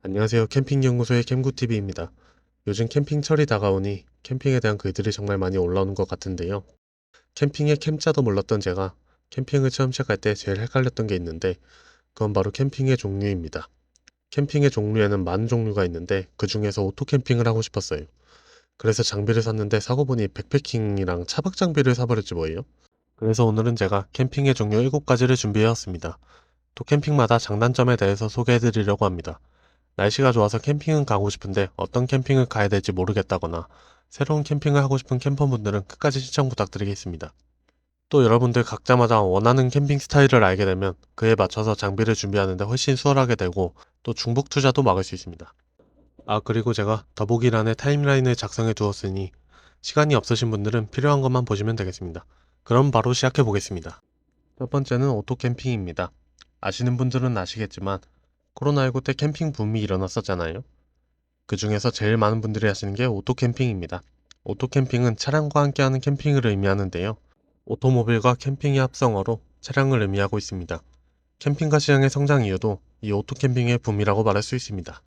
안녕하세요. 캠핑연구소의 캠구TV입니다. 요즘 캠핑철이 다가오니 캠핑에 대한 글들이 정말 많이 올라오는 것 같은데요. 캠핑의 캠자도 몰랐던 제가 캠핑을 처음 시작할 때 제일 헷갈렸던 게 있는데 그건 바로 캠핑의 종류입니다. 캠핑의 종류에는 많은 종류가 있는데 그 중에서 오토 캠핑을 하고 싶었어요. 그래서 장비를 샀는데 사고 보니 백패킹이랑 차박 장비를 사버렸지 뭐예요. 그래서 오늘은 제가 캠핑의 종류 7가지를 준비해왔습니다. 또 캠핑마다 장단점에 대해서 소개해드리려고 합니다. 날씨가 좋아서 캠핑은 가고 싶은데 어떤 캠핑을 가야 될지 모르겠다거나 새로운 캠핑을 하고 싶은 캠퍼분들은 끝까지 시청 부탁드리겠습니다. 또 여러분들 각자마다 원하는 캠핑 스타일을 알게 되면 그에 맞춰서 장비를 준비하는데 훨씬 수월하게 되고 또 중복 투자도 막을 수 있습니다. 아 그리고 제가 더보기란에 타임라인을 작성해 두었으니 시간이 없으신 분들은 필요한 것만 보시면 되겠습니다. 그럼 바로 시작해 보겠습니다. 첫 번째는 오토 캠핑입니다. 아시는 분들은 아시겠지만 코로나19 때 캠핑 붐이 일어났었잖아요. 그 중에서 제일 많은 분들이 하시는 게 오토 캠핑입니다. 오토 캠핑은 차량과 함께하는 캠핑을 의미하는데요. 오토모빌과 캠핑의 합성어로 차량을 의미하고 있습니다. 캠핑카 시장의 성장 이유도 이 오토 캠핑의 붐이라고 말할 수 있습니다.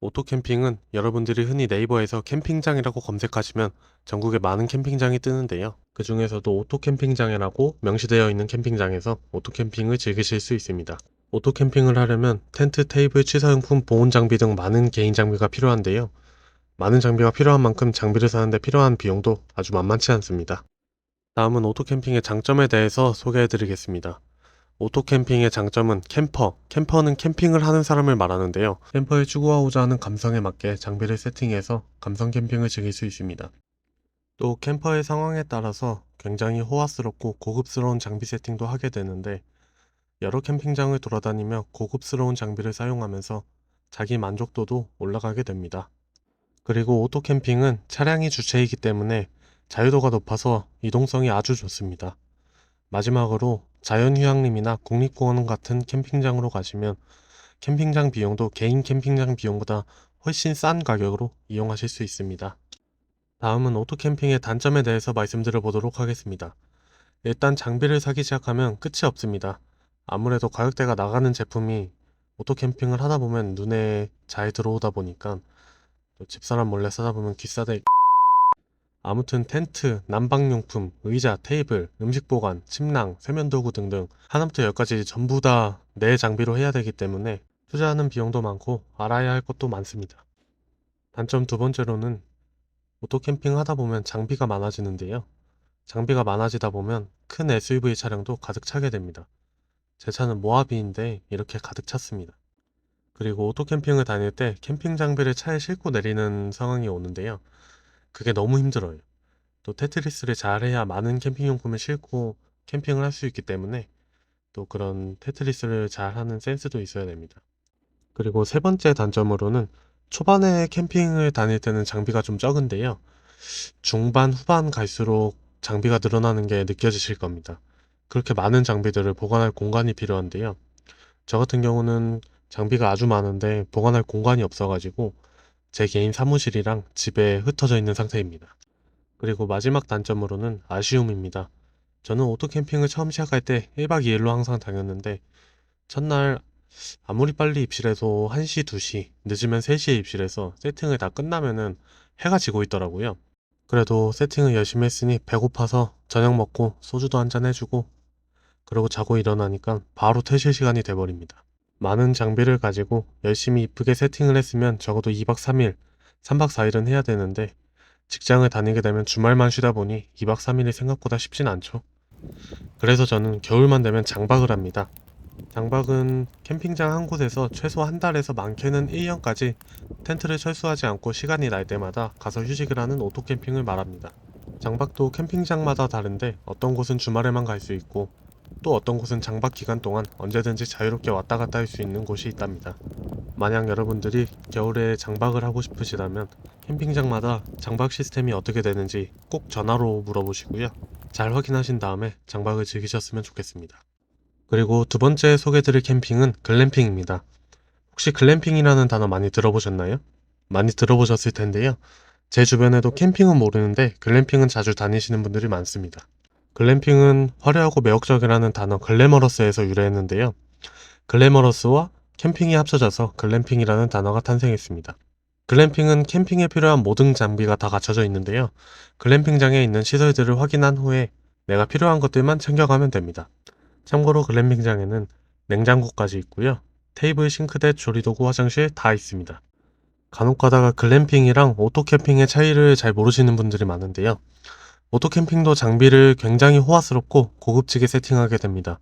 오토 캠핑은 여러분들이 흔히 네이버에서 캠핑장이라고 검색하시면 전국에 많은 캠핑장이 뜨는데요. 그 중에서도 오토 캠핑장이라고 명시되어 있는 캠핑장에서 오토 캠핑을 즐기실 수 있습니다. 오토 캠핑을 하려면 텐트, 테이블, 취사용품, 보온 장비 등 많은 개인 장비가 필요한데요. 많은 장비가 필요한 만큼 장비를 사는데 필요한 비용도 아주 만만치 않습니다. 다음은 오토 캠핑의 장점에 대해서 소개해 드리겠습니다. 오토 캠핑의 장점은 캠퍼, 캠퍼는 캠핑을 하는 사람을 말하는데요. 캠퍼에 추구하고자 하는 감성에 맞게 장비를 세팅해서 감성 캠핑을 즐길 수 있습니다. 또 캠퍼의 상황에 따라서 굉장히 호화스럽고 고급스러운 장비 세팅도 하게 되는데 여러 캠핑장을 돌아다니며 고급스러운 장비를 사용하면서 자기 만족도도 올라가게 됩니다. 그리고 오토 캠핑은 차량이 주체이기 때문에 자유도가 높아서 이동성이 아주 좋습니다. 마지막으로 자연휴양림이나 국립공원 같은 캠핑장으로 가시면 캠핑장 비용도 개인 캠핑장 비용보다 훨씬 싼 가격으로 이용하실 수 있습니다. 다음은 오토 캠핑의 단점에 대해서 말씀드려 보도록 하겠습니다. 일단 장비를 사기 시작하면 끝이 없습니다. 아무래도 가격대가 나가는 제품이 오토 캠핑을 하다 보면 눈에 잘 들어오다 보니까 또 집사람 몰래 사다 보면 귀싸대 아무튼 텐트, 난방용품, 의자, 테이블, 음식 보관, 침낭, 세면도구 등등 하나부터 열까지 전부 다 내 장비로 해야 되기 때문에 투자하는 비용도 많고 알아야 할 것도 많습니다. 단점 두 번째로는 오토 캠핑 하다 보면 장비가 많아지는데요. 장비가 많아지다 보면 큰 SUV 차량도 가득 차게 됩니다. 제 차는 모하비인데 이렇게 가득 찼습니다. 그리고 오토 캠핑을 다닐 때 캠핑 장비를 차에 싣고 내리는 상황이 오는데요. 그게 너무 힘들어요. 또 테트리스를 잘해야 많은 캠핑용품을 싣고 캠핑을 할 수 있기 때문에 또 그런 테트리스를 잘하는 센스도 있어야 됩니다. 그리고 세 번째 단점으로는 초반에 캠핑을 다닐 때는 장비가 좀 적은데요. 중반, 후반 갈수록 장비가 늘어나는 게 느껴지실 겁니다. 그렇게 많은 장비들을 보관할 공간이 필요한데요. 저 같은 경우는 장비가 아주 많은데 보관할 공간이 없어가지고 제 개인 사무실이랑 집에 흩어져 있는 상태입니다. 그리고 마지막 단점으로는 아쉬움입니다. 저는 오토 캠핑을 처음 시작할 때 1박 2일로 항상 다녔는데 첫날 아무리 빨리 입실해서 1시, 2시, 늦으면 3시에 입실해서 세팅을 다 끝나면은 해가 지고 있더라고요. 그래도 세팅을 열심히 했으니 배고파서 저녁 먹고 소주도 한잔 해주고 그러고 자고 일어나니까 바로 퇴실 시간이 돼버립니다. 많은 장비를 가지고 열심히 이쁘게 세팅을 했으면 적어도 2박 3일, 3박 4일은 해야 되는데 직장을 다니게 되면 주말만 쉬다 보니 2박 3일이 생각보다 쉽진 않죠. 그래서 저는 겨울만 되면 장박을 합니다. 장박은 캠핑장 한 곳에서 최소 한 달에서 많게는 1년까지 텐트를 철수하지 않고 시간이 날 때마다 가서 휴식을 하는 오토 캠핑을 말합니다. 장박도 캠핑장마다 다른데 어떤 곳은 주말에만 갈 수 있고 또 어떤 곳은 장박 기간 동안 언제든지 자유롭게 왔다 갔다 할 수 있는 곳이 있답니다. 만약 여러분들이 겨울에 장박을 하고 싶으시다면 캠핑장마다 장박 시스템이 어떻게 되는지 꼭 전화로 물어보시고요. 잘 확인하신 다음에 장박을 즐기셨으면 좋겠습니다. 그리고 두 번째 소개드릴 캠핑은 글램핑입니다. 혹시 글램핑이라는 단어 많이 들어보셨나요? 많이 들어보셨을 텐데요. 제 주변에도 캠핑은 모르는데 글램핑은 자주 다니시는 분들이 많습니다. 글램핑은 화려하고 매혹적이라는 단어 글래머러스에서 유래했는데요. 글래머러스와 캠핑이 합쳐져서 글램핑이라는 단어가 탄생했습니다. 글램핑은 캠핑에 필요한 모든 장비가 다 갖춰져 있는데요. 글램핑장에 있는 시설들을 확인한 후에 내가 필요한 것들만 챙겨가면 됩니다. 참고로 글램핑장에는 냉장고까지 있고요. 테이블, 싱크대, 조리도구, 화장실 다 있습니다. 간혹 가다가 글램핑이랑 오토캠핑의 차이를 잘 모르시는 분들이 많은데요. 오토캠핑도 장비를 굉장히 호화스럽고 고급지게 세팅하게 됩니다.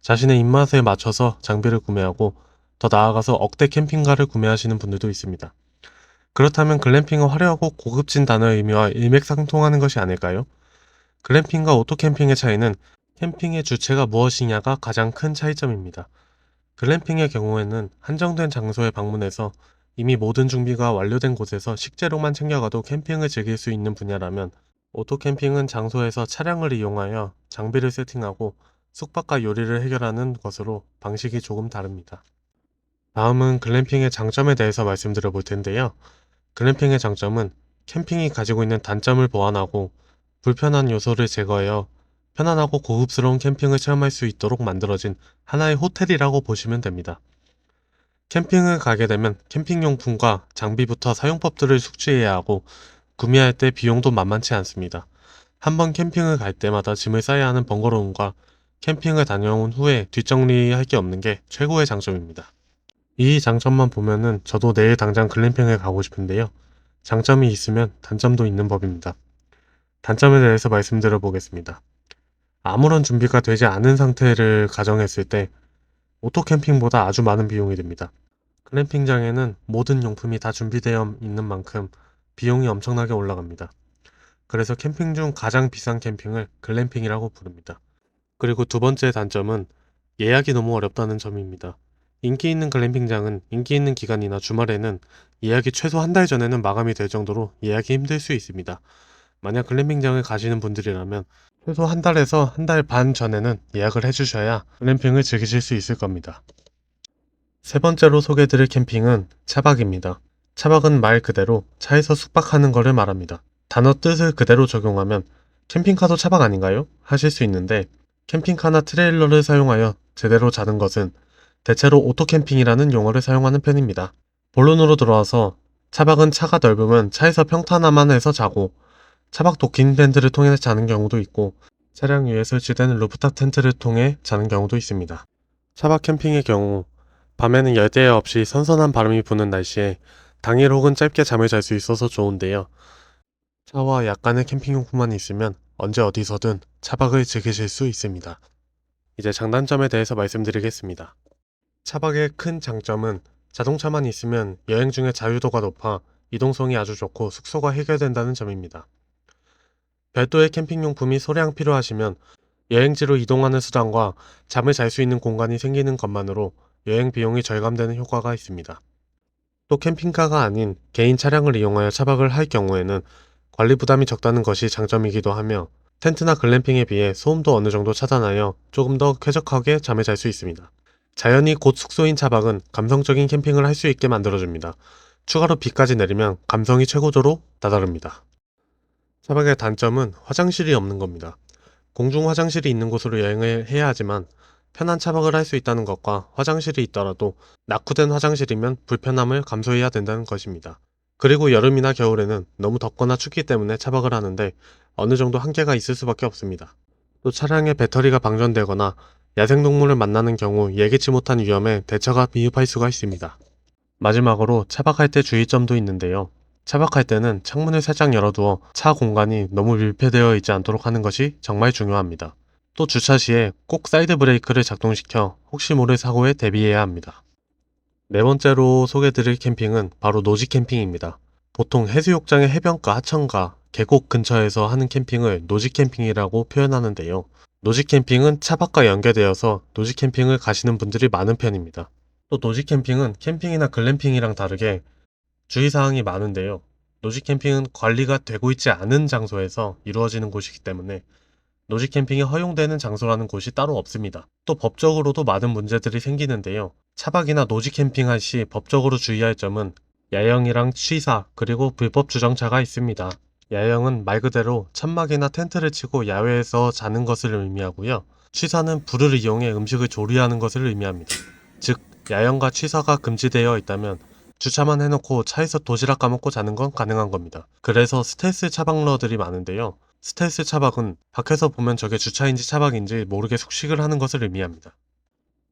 자신의 입맛에 맞춰서 장비를 구매하고 더 나아가서 억대 캠핑카를 구매하시는 분들도 있습니다. 그렇다면 글램핑은 화려하고 고급진 단어의 의미와 일맥상통하는 것이 아닐까요? 글램핑과 오토캠핑의 차이는 캠핑의 주체가 무엇이냐가 가장 큰 차이점입니다. 글램핑의 경우에는 한정된 장소에 방문해서 이미 모든 준비가 완료된 곳에서 식재료만 챙겨가도 캠핑을 즐길 수 있는 분야라면 오토캠핑은 장소에서 차량을 이용하여 장비를 세팅하고 숙박과 요리를 해결하는 것으로 방식이 조금 다릅니다. 다음은 글램핑의 장점에 대해서 말씀드려 볼 텐데요. 글램핑의 장점은 캠핑이 가지고 있는 단점을 보완하고 불편한 요소를 제거하여 편안하고 고급스러운 캠핑을 체험할 수 있도록 만들어진 하나의 호텔이라고 보시면 됩니다. 캠핑을 가게 되면 캠핑용품과 장비부터 사용법들을 숙지해야 하고 구매할 때 비용도 만만치 않습니다. 한번 캠핑을 갈 때마다 짐을 싸야 하는 번거로움과 캠핑을 다녀온 후에 뒷정리할 게 없는 게 최고의 장점입니다. 이 장점만 보면은 저도 내일 당장 글램핑을 가고 싶은데요. 장점이 있으면 단점도 있는 법입니다. 단점에 대해서 말씀드려 보겠습니다. 아무런 준비가 되지 않은 상태를 가정했을 때 오토 캠핑보다 아주 많은 비용이 듭니다. 글램핑장에는 모든 용품이 다 준비되어 있는 만큼 비용이 엄청나게 올라갑니다. 그래서 캠핑 중 가장 비싼 캠핑을 글램핑이라고 부릅니다. 그리고 두 번째 단점은 예약이 너무 어렵다는 점입니다. 인기 있는 글램핑장은 인기 있는 기간이나 주말에는 예약이 최소 한 달 전에는 마감이 될 정도로 예약이 힘들 수 있습니다. 만약 글램핑장을 가시는 분들이라면 최소 한 달에서 한 달 반 전에는 예약을 해주셔야 글램핑을 즐기실 수 있을 겁니다. 세 번째로 소개해드릴 캠핑은 차박입니다. 차박은 말 그대로 차에서 숙박하는 것을 말합니다. 단어 뜻을 그대로 적용하면 캠핑카도 차박 아닌가요? 하실 수 있는데 캠핑카나 트레일러를 사용하여 제대로 자는 것은 대체로 오토캠핑이라는 용어를 사용하는 편입니다. 본론으로 들어와서 차박은 차가 넓으면 차에서 평탄화만 해서 자고 차박 도킹 텐트를 통해 자는 경우도 있고 차량 위에 설치된 루프탑 텐트를 통해 자는 경우도 있습니다. 차박 캠핑의 경우 밤에는 열대야 없이 선선한 바람이 부는 날씨에 당일 혹은 짧게 잠을 잘 수 있어서 좋은데요. 차와 약간의 캠핑용품만 있으면 언제 어디서든 차박을 즐기실 수 있습니다. 이제 장단점에 대해서 말씀드리겠습니다. 차박의 큰 장점은 자동차만 있으면 여행 중에 자유도가 높아 이동성이 아주 좋고 숙소가 해결된다는 점입니다. 별도의 캠핑용품이 소량 필요하시면 여행지로 이동하는 수단과 잠을 잘 수 있는 공간이 생기는 것만으로 여행 비용이 절감되는 효과가 있습니다. 또 캠핑카가 아닌 개인 차량을 이용하여 차박을 할 경우에는 관리 부담이 적다는 것이 장점이기도 하며 텐트나 글램핑에 비해 소음도 어느 정도 차단하여 조금 더 쾌적하게 잠을 잘 수 있습니다. 자연이 곧 숙소인 차박은 감성적인 캠핑을 할 수 있게 만들어줍니다. 추가로 비까지 내리면 감성이 최고조로 다다릅니다. 차박의 단점은 화장실이 없는 겁니다. 공중 화장실이 있는 곳으로 여행을 해야 하지만 편한 차박을 할 수 있다는 것과 화장실이 있더라도 낙후된 화장실이면 불편함을 감수해야 된다는 것입니다. 그리고 여름이나 겨울에는 너무 덥거나 춥기 때문에 차박을 하는데 어느 정도 한계가 있을 수밖에 없습니다. 또 차량의 배터리가 방전되거나 야생동물을 만나는 경우 예기치 못한 위험에 대처가 미흡할 수가 있습니다. 마지막으로 차박할 때 주의점도 있는데요. 차박할 때는 창문을 살짝 열어두어 차 공간이 너무 밀폐되어 있지 않도록 하는 것이 정말 중요합니다. 또 주차 시에 꼭 사이드 브레이크를 작동시켜 혹시 모를 사고에 대비해야 합니다. 네 번째로 소개드릴 캠핑은 바로 노지 캠핑입니다. 보통 해수욕장의 해변가, 하천가, 계곡 근처에서 하는 캠핑을 노지 캠핑이라고 표현하는데요. 노지 캠핑은 차박과 연계되어서 노지 캠핑을 가시는 분들이 많은 편입니다. 또 노지 캠핑은 캠핑이나 글램핑이랑 다르게 주의사항이 많은데요. 노지 캠핑은 관리가 되고 있지 않은 장소에서 이루어지는 곳이기 때문에 노지 캠핑이 허용되는 장소라는 곳이 따로 없습니다. 또 법적으로도 많은 문제들이 생기는데요. 차박이나 노지 캠핑할 시 법적으로 주의할 점은 야영이랑 취사 그리고 불법 주정차가 있습니다. 야영은 말 그대로 천막이나 텐트를 치고 야외에서 자는 것을 의미하고요. 취사는 불을 이용해 음식을 조리하는 것을 의미합니다. 즉 야영과 취사가 금지되어 있다면 주차만 해놓고 차에서 도시락 까먹고 자는 건 가능한 겁니다. 그래서 스텔스 차박러들이 많은데요. 스텔스 차박은 밖에서 보면 저게 주차인지 차박인지 모르게 숙식을 하는 것을 의미합니다.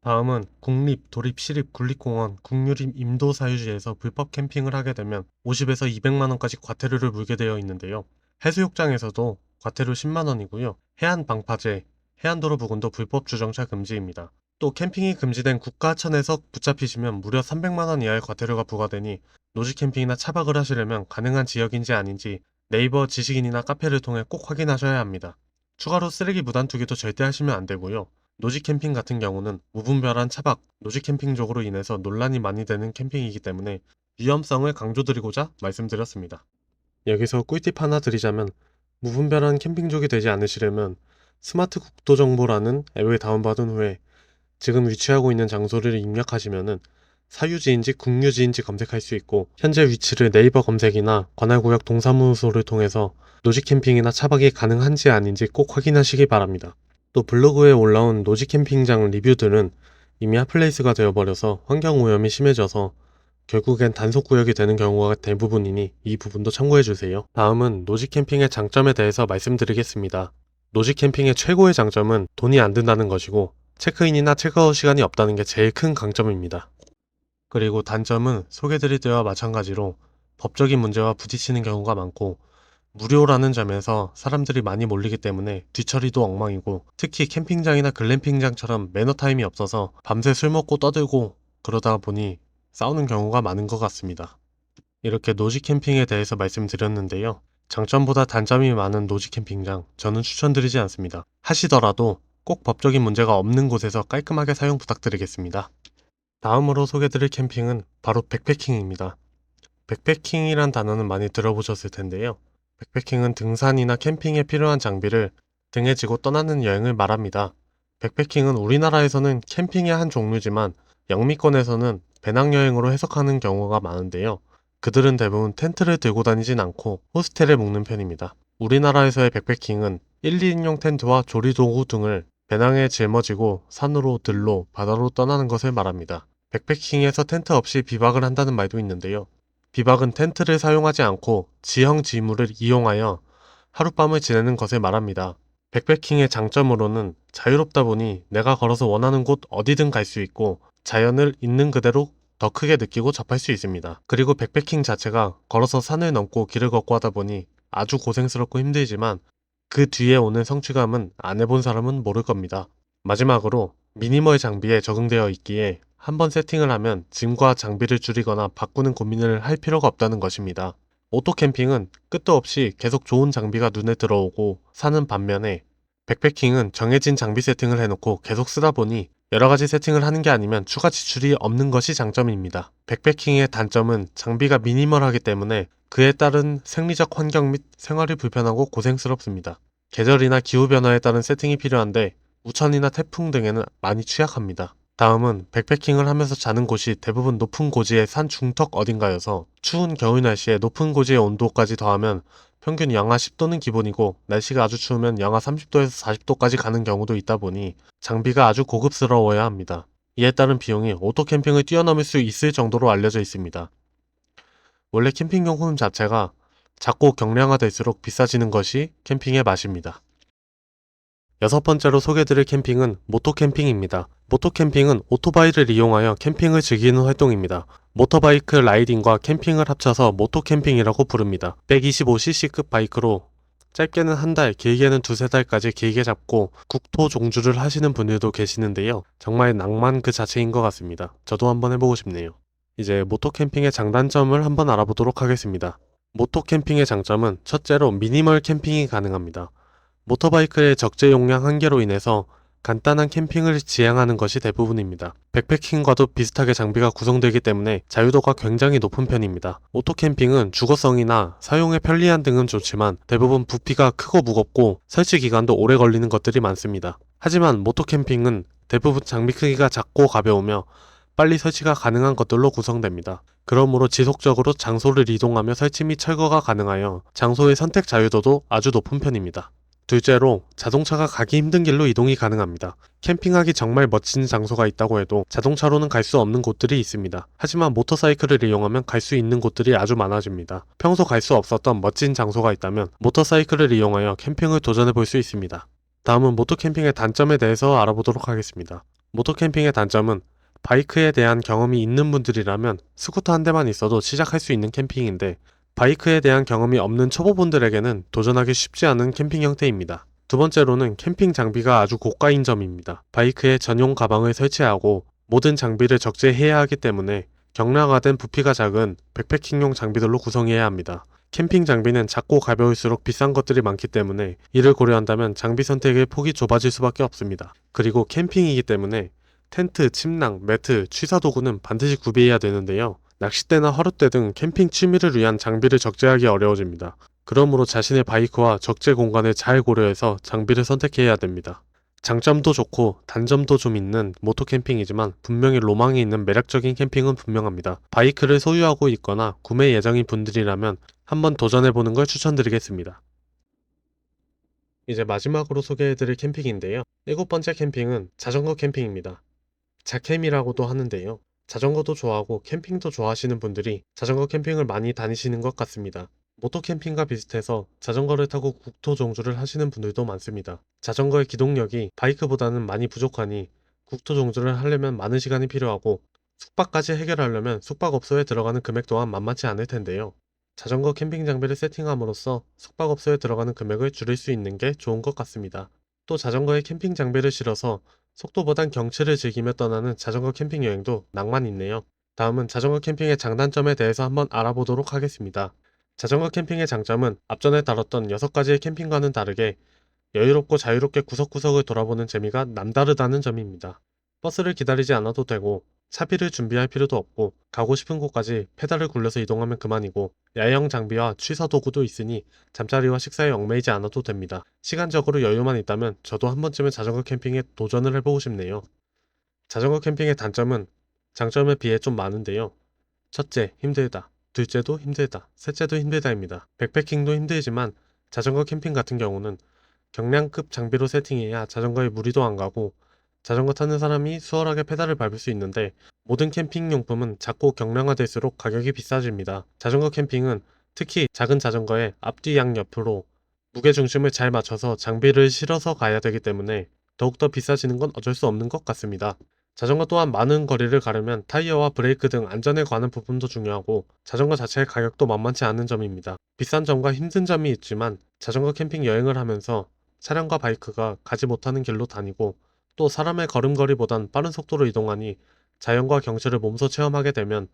다음은 국립, 도립, 시립, 국립공원, 국유림, 임도 사유지에서 불법 캠핑을 하게 되면 50에서 200만 원까지 과태료를 물게 되어 있는데요. 해수욕장에서도 과태료 10만 원이고요. 해안 방파제, 해안도로 부근도 불법 주정차 금지입니다. 또 캠핑이 금지된 국가하천에서 붙잡히시면 무려 300만 원 이하의 과태료가 부과되니 노지 캠핑이나 차박을 하시려면 가능한 지역인지 아닌지 네이버 지식인이나 카페를 통해 꼭 확인하셔야 합니다. 추가로 쓰레기 무단 투기도 절대 하시면 안 되고요. 노지 캠핑 같은 경우는 무분별한 차박, 노지 캠핑족으로 인해서 논란이 많이 되는 캠핑이기 때문에 위험성을 강조드리고자 말씀드렸습니다. 여기서 꿀팁 하나 드리자면 무분별한 캠핑족이 되지 않으시려면 스마트 국도 정보라는 앱을 다운받은 후에 지금 위치하고 있는 장소를 입력하시면은 사유지인지 국유지인지 검색할 수 있고 현재 위치를 네이버 검색이나 관할구역 동사무소를 통해서 노지 캠핑이나 차박이 가능한지 아닌지 꼭 확인하시기 바랍니다. 또 블로그에 올라온 노지 캠핑장 리뷰들은 이미 핫플레이스가 되어버려서 환경오염이 심해져서 결국엔 단속구역이 되는 경우가 대부분이니 이 부분도 참고해주세요. 다음은 노지 캠핑의 장점에 대해서 말씀드리겠습니다. 노지 캠핑의 최고의 장점은 돈이 안 든다는 것이고 체크인이나 체크아웃 시간이 없다는 게 제일 큰 강점입니다. 그리고 단점은 소개드릴 때와 마찬가지로 법적인 문제와 부딪히는 경우가 많고 무료라는 점에서 사람들이 많이 몰리기 때문에 뒤처리도 엉망이고 특히 캠핑장이나 글램핑장처럼 매너 타임이 없어서 밤새 술 먹고 떠들고 그러다 보니 싸우는 경우가 많은 것 같습니다. 이렇게 노지 캠핑에 대해서 말씀드렸는데요. 장점보다 단점이 많은 노지 캠핑장 저는 추천드리지 않습니다. 하시더라도 꼭 법적인 문제가 없는 곳에서 깔끔하게 사용 부탁드리겠습니다. 다음으로 소개드릴 캠핑은 바로 백패킹입니다. 백패킹이란 단어는 많이 들어보셨을 텐데요. 백패킹은 등산이나 캠핑에 필요한 장비를 등에 지고 떠나는 여행을 말합니다. 백패킹은 우리나라에서는 캠핑의 한 종류지만 영미권에서는 배낭여행으로 해석하는 경우가 많은데요. 그들은 대부분 텐트를 들고 다니진 않고 호스텔에 묵는 편입니다. 우리나라에서의 백패킹은 1, 2인용 텐트와 조리도구 등을 배낭에 짊어지고 산으로 들로 바다로 떠나는 것을 말합니다. 백패킹에서 텐트 없이 비박을 한다는 말도 있는데요. 비박은 텐트를 사용하지 않고 지형 지물을 이용하여 하룻밤을 지내는 것을 말합니다. 백패킹의 장점으로는 자유롭다 보니 내가 걸어서 원하는 곳 어디든 갈 수 있고 자연을 있는 그대로 더 크게 느끼고 접할 수 있습니다. 그리고 백패킹 자체가 걸어서 산을 넘고 길을 걷고 하다 보니 아주 고생스럽고 힘들지만 그 뒤에 오는 성취감은 안 해본 사람은 모를 겁니다. 마지막으로 미니멀 장비에 적응되어 있기에 한번 세팅을 하면 짐과 장비를 줄이거나 바꾸는 고민을 할 필요가 없다는 것입니다. 오토 캠핑은 끝도 없이 계속 좋은 장비가 눈에 들어오고 사는 반면에 백패킹은 정해진 장비 세팅을 해놓고 계속 쓰다 보니 여러 가지 세팅을 하는 게 아니면 추가 지출이 없는 것이 장점입니다. 백패킹의 단점은 장비가 미니멀하기 때문에 그에 따른 생리적 환경 및 생활이 불편하고 고생스럽습니다. 계절이나 기후 변화에 따른 세팅이 필요한데 우천이나 태풍 등에는 많이 취약합니다. 다음은 백패킹을 하면서 자는 곳이 대부분 높은 고지의 산 중턱 어딘가여서 추운 겨울 날씨에 높은 고지의 온도까지 더하면 평균 영하 10도는 기본이고 날씨가 아주 추우면 영하 30도에서 40도까지 가는 경우도 있다 보니 장비가 아주 고급스러워야 합니다. 이에 따른 비용이 오토 캠핑을 뛰어넘을 수 있을 정도로 알려져 있습니다. 원래 캠핑 용품 자체가 작고 경량화될수록 비싸지는 것이 캠핑의 맛입니다. 여섯 번째로 소개드릴 캠핑은 모토 캠핑입니다. 모토 캠핑은 오토바이를 이용하여 캠핑을 즐기는 활동입니다. 모터바이크 라이딩과 캠핑을 합쳐서 모토 캠핑이라고 부릅니다. 125cc급 바이크로 짧게는 한 달, 길게는 두세 달까지 길게 잡고 국토 종주를 하시는 분들도 계시는데요. 정말 낭만 그 자체인 것 같습니다. 저도 한번 해보고 싶네요. 이제 모토 캠핑의 장단점을 한번 알아보도록 하겠습니다. 모토 캠핑의 장점은 첫째로 미니멀 캠핑이 가능합니다. 모터바이크의 적재 용량 한계로 인해서 간단한 캠핑을 지향하는 것이 대부분입니다. 백패킹과도 비슷하게 장비가 구성되기 때문에 자유도가 굉장히 높은 편입니다. 오토캠핑은 주거성이나 사용에 편리한 등은 좋지만 대부분 부피가 크고 무겁고 설치 기간도 오래 걸리는 것들이 많습니다. 하지만 모토캠핑은 대부분 장비 크기가 작고 가벼우며 빨리 설치가 가능한 것들로 구성됩니다. 그러므로 지속적으로 장소를 이동하며 설치 및 철거가 가능하여 장소의 선택 자유도도 아주 높은 편입니다. 둘째로 자동차가 가기 힘든 길로 이동이 가능합니다. 캠핑하기 정말 멋진 장소가 있다고 해도 자동차로는 갈 수 없는 곳들이 있습니다. 하지만 모터사이클을 이용하면 갈 수 있는 곳들이 아주 많아집니다. 평소 갈 수 없었던 멋진 장소가 있다면 모터사이클을 이용하여 캠핑을 도전해 볼 수 있습니다. 다음은 모토캠핑의 단점에 대해서 알아보도록 하겠습니다. 모토캠핑의 단점은 바이크에 대한 경험이 있는 분들이라면 스쿠터 한 대만 있어도 시작할 수 있는 캠핑인데 바이크에 대한 경험이 없는 초보분들에게는 도전하기 쉽지 않은 캠핑 형태입니다. 두 번째로는 캠핑 장비가 아주 고가인 점입니다. 바이크에 전용 가방을 설치하고 모든 장비를 적재해야 하기 때문에 경량화된 부피가 작은 백패킹용 장비들로 구성해야 합니다. 캠핑 장비는 작고 가벼울수록 비싼 것들이 많기 때문에 이를 고려한다면 장비 선택의 폭이 좁아질 수밖에 없습니다. 그리고 캠핑이기 때문에 텐트, 침낭, 매트, 취사 도구는 반드시 구비해야 되는데요. 낚싯대나 화롯대 등 캠핑 취미를 위한 장비를 적재하기 어려워집니다. 그러므로 자신의 바이크와 적재 공간을 잘 고려해서 장비를 선택해야 됩니다. 장점도 좋고 단점도 좀 있는 모토 캠핑이지만 분명히 로망이 있는 매력적인 캠핑은 분명합니다. 바이크를 소유하고 있거나 구매 예정인 분들이라면 한번 도전해보는 걸 추천드리겠습니다. 이제 마지막으로 소개해드릴 캠핑인데요. 일곱 번째 캠핑은 자전거 캠핑입니다. 자캠이라고도 하는데요. 자전거도 좋아하고 캠핑도 좋아하시는 분들이 자전거 캠핑을 많이 다니시는 것 같습니다. 모토 캠핑과 비슷해서 자전거를 타고 국토 종주를 하시는 분들도 많습니다. 자전거의 기동력이 바이크보다는 많이 부족하니 국토 종주를 하려면 많은 시간이 필요하고 숙박까지 해결하려면 숙박업소에 들어가는 금액 또한 만만치 않을 텐데요. 자전거 캠핑 장비를 세팅함으로써 숙박업소에 들어가는 금액을 줄일 수 있는 게 좋은 것 같습니다. 또 자전거에 캠핑 장비를 실어서 속도보단 경치를 즐기며 떠나는 자전거 캠핑 여행도 낭만 있네요. 다음은 자전거 캠핑의 장단점에 대해서 한번 알아보도록 하겠습니다. 자전거 캠핑의 장점은 앞전에 다뤘던 6가지의 캠핑과는 다르게 여유롭고 자유롭게 구석구석을 돌아보는 재미가 남다르다는 점입니다. 버스를 기다리지 않아도 되고 차비를 준비할 필요도 없고 가고 싶은 곳까지 페달을 굴려서 이동하면 그만이고 야영 장비와 취사 도구도 있으니 잠자리와 식사에 얽매이지 않아도 됩니다. 시간적으로 여유만 있다면 저도 한 번쯤은 자전거 캠핑에 도전을 해보고 싶네요. 자전거 캠핑의 단점은 장점에 비해 좀 많은데요. 첫째, 힘들다. 둘째도 힘들다. 셋째도 힘들다입니다. 백패킹도 힘들지만 자전거 캠핑 같은 경우는 경량급 장비로 세팅해야 자전거에 무리도 안 가고 자전거 타는 사람이 수월하게 페달을 밟을 수 있는데 모든 캠핑 용품은 작고 경량화될수록 가격이 비싸집니다. 자전거 캠핑은 특히 작은 자전거에 앞뒤 양 옆으로 무게 중심을 잘 맞춰서 장비를 실어서 가야 되기 때문에 더욱더 비싸지는 건 어쩔 수 없는 것 같습니다. 자전거 또한 많은 거리를 가려면 타이어와 브레이크 등 안전에 관한 부분도 중요하고 자전거 자체의 가격도 만만치 않은 점입니다. 비싼 점과 힘든 점이 있지만 자전거 캠핑 여행을 하면서 차량과 바이크가 가지 못하는 길로 다니고 또 사람의 걸음걸이보단 빠른 속도로 이동하니 자연과 경치를 몸소 체험하게 되면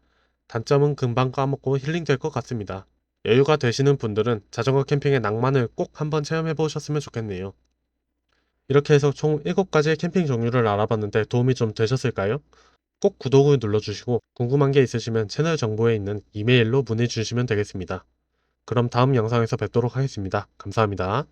단점은 금방 까먹고 힐링될 것 같습니다. 여유가 되시는 분들은 자전거 캠핑의 낭만을 꼭 한번 체험해 보셨으면 좋겠네요. 이렇게 해서 총 7가지의 캠핑 종류를 알아봤는데 도움이 좀 되셨을까요? 꼭 구독을 눌러주시고 궁금한 게 있으시면 채널 정보에 있는 이메일로 문의 주시면 되겠습니다. 그럼 다음 영상에서 뵙도록 하겠습니다. 감사합니다.